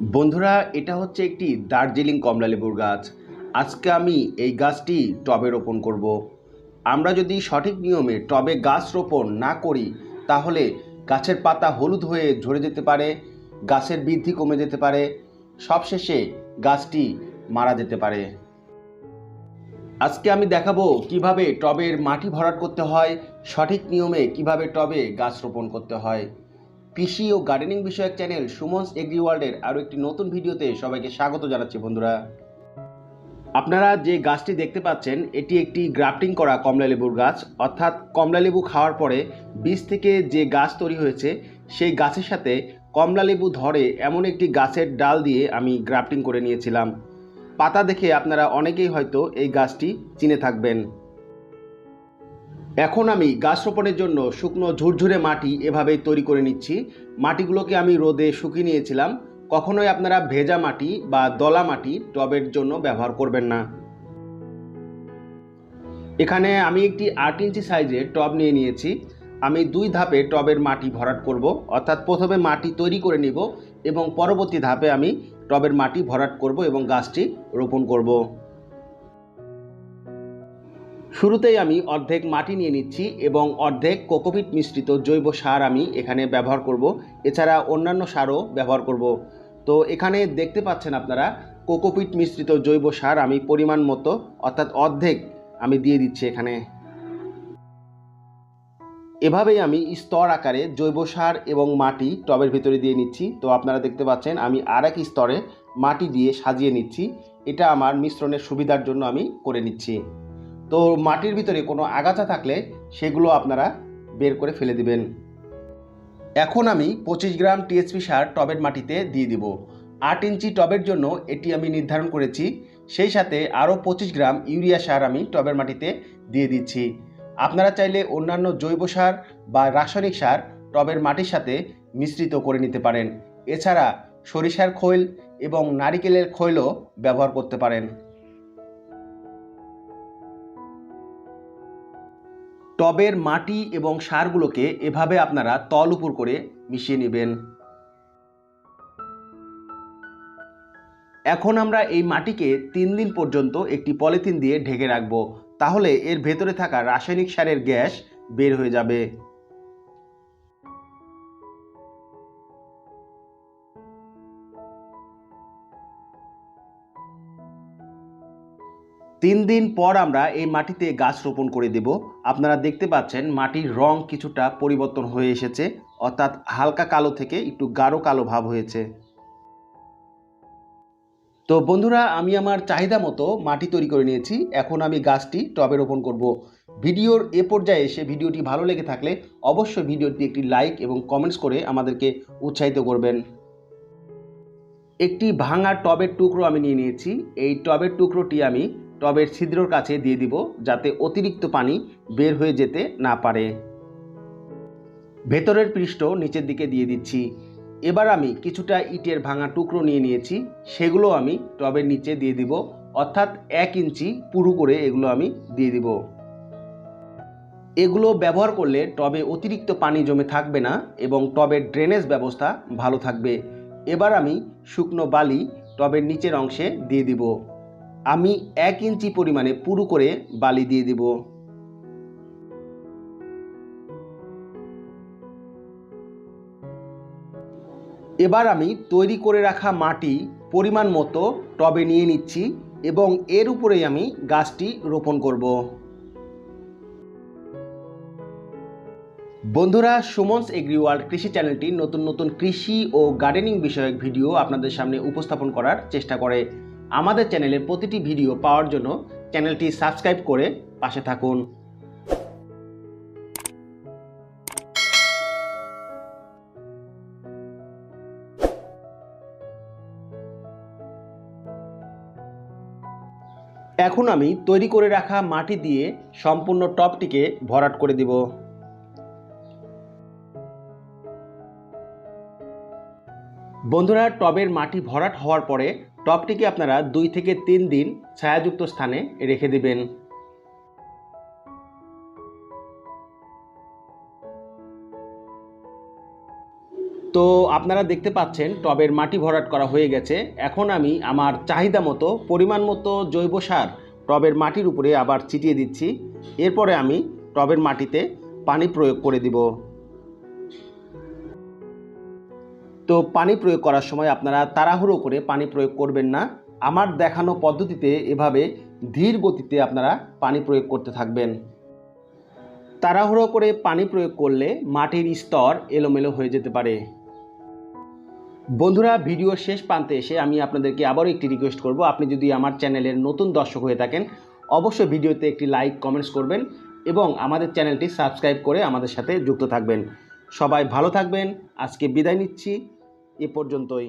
বন্ধুরা, এটা হচ্ছে একটি দার্জিলিং কমলালেবুর গাছ। আজকে আমি এই গাছটি টবে রোপণ করব। আমরা যদি সঠিক নিয়মে টবে গাছ রোপণ না করি, তাহলে গাছের পাতা হলুদ হয়ে ঝরে যেতে পারে, গাছের বৃদ্ধি কমে যেতে পারে, সবশেষে গাছটি মারা যেতে পারে। আজকে আমি দেখাবো কীভাবে টবের মাটি ভরাট করতে হয়, সঠিক নিয়মে কীভাবে টবে গাছ রোপণ করতে হয়। কৃষি ও গার্ডেনিং বিষয়ক চ্যানেল সুমনস এগ্রি ওয়ার্ল্ডের আরও একটি নতুন ভিডিওতে সবাইকে স্বাগত জানাচ্ছি, বন্ধুরা। আপনারা যে গাছটি দেখতে পাচ্ছেন, এটি একটি গ্রাফটিং করা কমলালেবুর গাছ। অর্থাৎ কমলালেবু খাওয়ার পরে বীজ থেকে যে গাছ তৈরি হয়েছে, সেই গাছের সাথে কমলালেবু ধরে এমন একটি গাছের ডাল দিয়ে আমি গ্রাফটিং করে নিয়েছিলাম। পাতা দেখে আপনারা অনেকেই হয়তো এই গাছটি চিনে থাকবেন। এখন আমি গাছ রোপণের জন্য শুকনো ঝুরঝুরে মাটি এভাবেই তৈরি করে নিচ্ছি। মাটিগুলোকে আমি রোদে শুকিয়ে নিয়েছিলাম। কখনোই আপনারা ভেজা মাটি বা দলা মাটি টবের জন্য ব্যবহার করবেন না। এখানে আমি একটি আট ইঞ্চি সাইজের টব নিয়ে নিয়েছি। আমি দুই ধাপে টবের মাটি ভরাট করব। অর্থাৎ প্রথমে মাটি তৈরি করে নিব এবং পরবর্তী ধাপে আমি টবের মাটি ভরাট করব এবং গাছটি রোপণ করব। শুরুতেই আমি অর্ধেক মাটি নিয়ে নিচ্ছি এবং অর্ধেক কোকোপিট মিশ্রিত জৈব সার আমি এখানে ব্যবহার করব। এছাড়া অন্যান্য সারও ব্যবহার করব। তো এখানে দেখতে পাচ্ছেন আপনারা, কোকোপিট মিশ্রিত জৈব সার আমি পরিমাণ মতো, অর্থাৎ অর্ধেক আমি দিয়ে দিচ্ছি এখানে। এভাবেই আমি স্তর আকারে জৈব সার এবং মাটি টবের ভিতরে দিয়ে নিচ্ছি। তো আপনারা দেখতে পাচ্ছেন, আমি আর এক স্তরে মাটি দিয়ে সাজিয়ে নিচ্ছি। এটা আমার মিশ্রণের সুবিধার জন্য আমি করে নিচ্ছি। তো মাটির ভিতরে কোনো আগাছা থাকলে সেগুলো আপনারা বের করে ফেলে দিবেন। এখন আমি পঁচিশ গ্রাম টিএসপি সার টবের মাটিতে দিয়ে দিব। আট ইঞ্চি টবের জন্য এটি আমি নির্ধারণ করেছি। সেই সাথে আরও পঁচিশ গ্রাম ইউরিয়া সার আমি টবের মাটিতে দিয়ে দিচ্ছি। আপনারা চাইলে অন্যান্য জৈব সার বা রাসায়নিক সার টবের মাটির সাথে মিশ্রিত করে নিতে পারেন। এছাড়া সরিষার খৈল এবং নারিকেলের খৈলও ব্যবহার করতে পারেন। টবের মাটি এবং সারগুলোকে এভাবে আপনারা তল উপর করে মিশিয়ে নেবেন। এখন আমরা এই মাটিকে তিন দিন পর্যন্ত একটি পলিথিন দিয়ে ঢেকে রাখব। তাহলে এর ভেতরে থাকা রাসায়নিক সারের গ্যাস বের হয়ে যাবে। তিন দিন পর আমরা এই মাটিতে গাছ রোপণ করে দেব। আপনারা দেখতে পাচ্ছেন মাটির রং কিছুটা পরিবর্তন হয়ে এসেছে, অর্থাৎ হালকা কালো থেকে একটু গাঢ় কালো ভাব হয়েছে। তো বন্ধুরা, আমি আমার চাহিদা মতো মাটি তৈরি করে নিয়েছি। এখন আমি গাছটি টবে রোপণ করব। ভিডিওর এ পর্যায়ে এসে ভিডিওটি ভালো লেগে থাকলে অবশ্যই ভিডিওটি একটি লাইক এবং কমেন্টস করে আমাদেরকে উৎসাহিত করবেন। একটি ভাঙা টবের টুকরো আমি নিয়ে নিয়েছি। এই টবের টুকরোটি আমি টবের ছিদ্রর কাছে দিয়ে দিব যাতে অতিরিক্ত পানি বের হয়ে যেতে না পারে। ভেতরের পৃষ্ঠ নিচের দিকে দিয়ে দিচ্ছি। এবার আমি কিছুটা ইটের ভাঙা টুকরো নিয়ে নিয়েছি, সেগুলো আমি টবের নিচে দিয়ে দিব, অর্থাৎ এক ইঞ্চি পুরু করে এগুলো আমি দিয়ে দিব। এগুলো ব্যবহার করলে টবে অতিরিক্ত পানি জমে থাকবে না এবং টবের ড্রেনেজ ব্যবস্থা ভালো থাকবে। এবার আমি শুকনো বালি টবের নিচের অংশে দিয়ে দিব। আমি এক ইঞ্চি পরিমাণে পুরু করে বালি দিয়ে দিব। এবার আমি তৈরি করে রাখা মাটি পরিমাণ মতো টবে নিয়ে নিচ্ছি এবং এর উপরেই আমি গাছটি রোপণ করব। বন্ধুরা, সুমনস এগ্রি ওয়ার্ল্ড কৃষি চ্যানেলটি নতুন নতুন কৃষি ও গার্ডেনিং বিষয়ক ভিডিও আপনাদের সামনে উপস্থাপন করার চেষ্টা করে। আমাদের চ্যানেলের প্রতিটি ভিডিও পাওয়ার জন্য চ্যানেলটি সাবস্ক্রাইব করে পাশে থাকুন। এখন আমি তৈরি করে রাখা মাটি দিয়ে সম্পূর্ণ টপটিকে ভরাট করে দিব। বন্ধুরা, টবের মাটি ভরাট হওয়ার পরে টবটিকে আপনারা দুই থেকে তিন দিন ছায়াযুক্ত স্থানে রেখে দিবেন। তো আপনারা দেখতে পাচ্ছেন টবের মাটি ভরাট করা হয়ে গেছে। এখন আমি আমার চাহিদা মতো, পরিমাণ মতো জৈব সার টবের মাটির উপরে আবার ছিটিয়ে দিচ্ছি। এরপরে আমি টবের মাটিতে পানি প্রয়োগ করে দিব। তো পানি প্রয়োগ করার সময় আপনারা তাড়াহুড়ো করে পানি প্রয়োগ করবেন না। আমার দেখানো পদ্ধতিতে এভাবে ধীর গতিতে আপনারা পানি প্রয়োগ করতে থাকবেন। তাড়াহুড়ো করে পানি প্রয়োগ করলে মাটির স্তর এলোমেলো হয়ে যেতে পারে। বন্ধুরা ভিডিওর শেষ প্রান্তে এসে আমি আপনাদেরকে আবারও একটি রিকোয়েস্ট করব। আপনি যদি আমার চ্যানেলের নতুন দর্শক হয়ে থাকেন, অবশ্যই ভিডিওতে একটি লাইক কমেন্টস করবেন এবং আমাদের চ্যানেলটি সাবস্ক্রাইব করে আমাদের সাথে যুক্ত থাকবেন। সবাই ভালো থাকবেন। আজকে বিদায় নিচ্ছি। এ পর্যন্তই।